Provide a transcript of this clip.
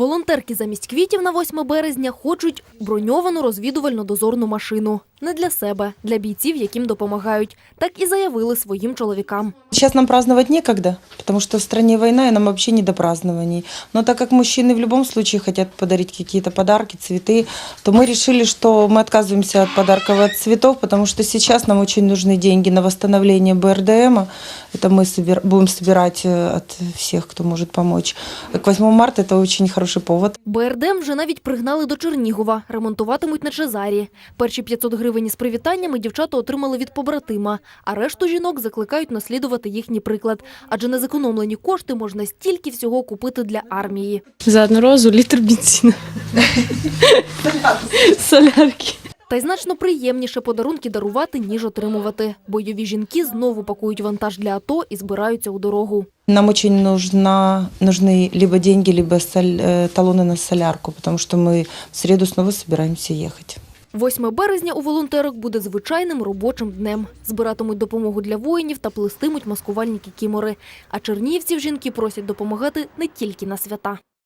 Волонтерки замість квітів на 8 березня хочуть броньовану розвідувально-дозорну машину. Не для себе, для бійців, яким допомагають. Так і заявили своїм чоловікам. Сейчас нам праздновать некогда, потому что в стране война, и нам вообще не до празднований. Но так как мужчины в любом случае хотят подарить какие-то подарки, цветы, то мы решили, что мы отказываемся от подарков и от цветов, потому что сейчас нам очень нужны деньги на восстановление БРДМ. Это мы собир- будем собирать э, от всех, кто может помочь. К 8 марта это очень хороший повод. БРДМ вже навіть пригнали до Чернігова, ремонтуватимуть на Чезарі. Перші 500 гривень із привітаннями дівчата отримали від побратима, а решту жінок закликають наслідувати їхній приклад. Адже на зекономлені кошти можна стільки всього купити для армії. За одну розу літр бензину. Солярки. Та й значно приємніше подарунки дарувати, ніж отримувати. Бойові жінки знову пакують вантаж для АТО і збираються у дорогу. Нам очень нужна, нужны либо деньги, либо соль- э, талоны на солярку, потому что мы в среду снова собираемся ехать. 8 березня у волонтерок буде звичайним робочим днем. Збиратимуть допомогу для воїнів та плестимуть маскувальні кікімори. А чернігівців жінки просять допомагати не тільки на свята.